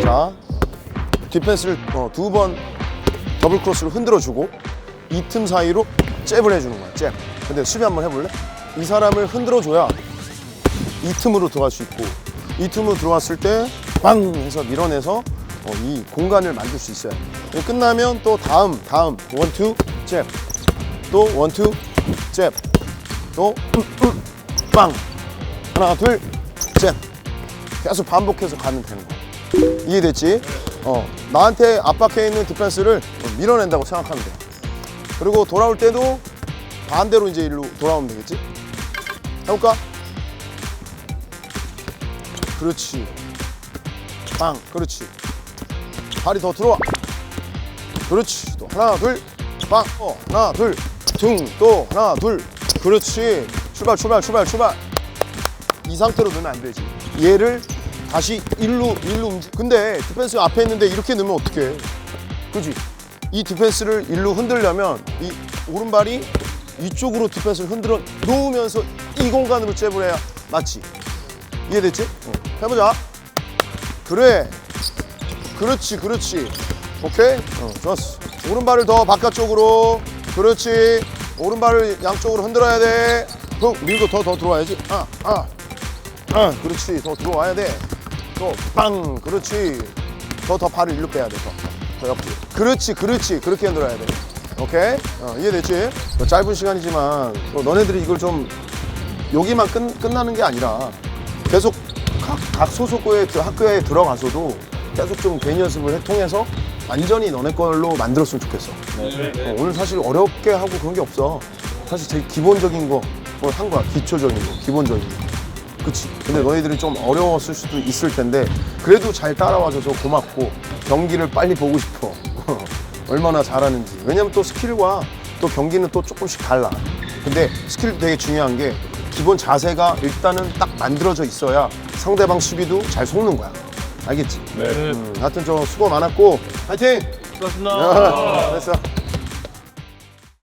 자, 디펜스를 어, 두번 더블 크로스를 흔들어 주고 이 틈 사이로 잽을 해주는 거야. 잽. 근데 수비 한번 해볼래? 이 사람을 흔들어 줘야 이 틈으로 들어갈 수 있고 이 틈으로 들어왔을 때 빵 해서 밀어내서 어, 이 공간을 만들 수 있어요. 끝나면 또 다음 다음 원투 잽. 또 원투 잽. 또 빵. 하나 둘 잽. 계속 반복해서 가면 되는 거야. 이해됐지? 어, 나한테 압박해 있는 디펜스를 밀어낸다고 생각하면 돼. 그리고 돌아올 때도 반대로 이제 일로 돌아오면 되겠지? 해볼까? 그렇지. 빵, 그렇지. 발이 더 들어와. 그렇지. 또 하나, 둘, 빵, 어, 하나, 둘, 등, 또 하나, 둘. 그렇지. 출발, 출발, 출발, 출발. 이 상태로 넣으면 안 되지. 얘를 다시 일로 일로 움직. 근데 디펜스 앞에 있는데 이렇게 넣으면 어떡해? 그지? 이 디펜스를 일로 흔들려면 이 오른발이 이쪽으로 디펜스를 흔들어 놓으면서 이 공간으로 잽을 해야 맞지? 이해됐지? 어. 해보자. 그래. 그렇지, 그렇지. 오케이? 어, 좋았어. 오른발을 더 바깥쪽으로. 그렇지. 오른발을 양쪽으로 흔들어야 돼. 형, 밀고 더, 더 들어와야지. 아, 아. 아, 그렇지. 더 들어와야 돼. 또, 빵. 그렇지. 더, 더 발을 일로 빼야 돼. 더, 더 옆으로. 그렇지, 그렇지. 그렇게 흔들어야 돼. 오케이? 어, 이해됐지? 뭐 짧은 시간이지만, 또 너네들이 이걸 좀, 여기만 끝, 끝나는 게 아니라, 계속 각, 각 소속고에, 들- 학교에 들어가서도 계속 좀 개인 연습을 해- 통해서 완전히 너네 걸로 만들었으면 좋겠어. 어, 오늘 사실 어렵게 하고 그런 게 없어. 사실 제일 기본적인 거, 뭘한 거야. 기초적인 거, 기본적인 거. 그치. 근데 너희들이 좀 어려웠을 수도 있을 텐데, 그래도 잘 따라와줘서 고맙고, 경기를 빨리 보고 싶어. 얼마나 잘하는지. 왜냐면 또 스킬과 또 경기는 또 조금씩 달라. 근데 스킬도 되게 중요한 게, 기본 자세가 일단은 딱 만들어져 있어야 상대방 수비도 잘 속는 거야. 알겠지? 네. 음, 하여튼 저 수고 많았고, 화이팅! 수고하셨습니다. 됐어.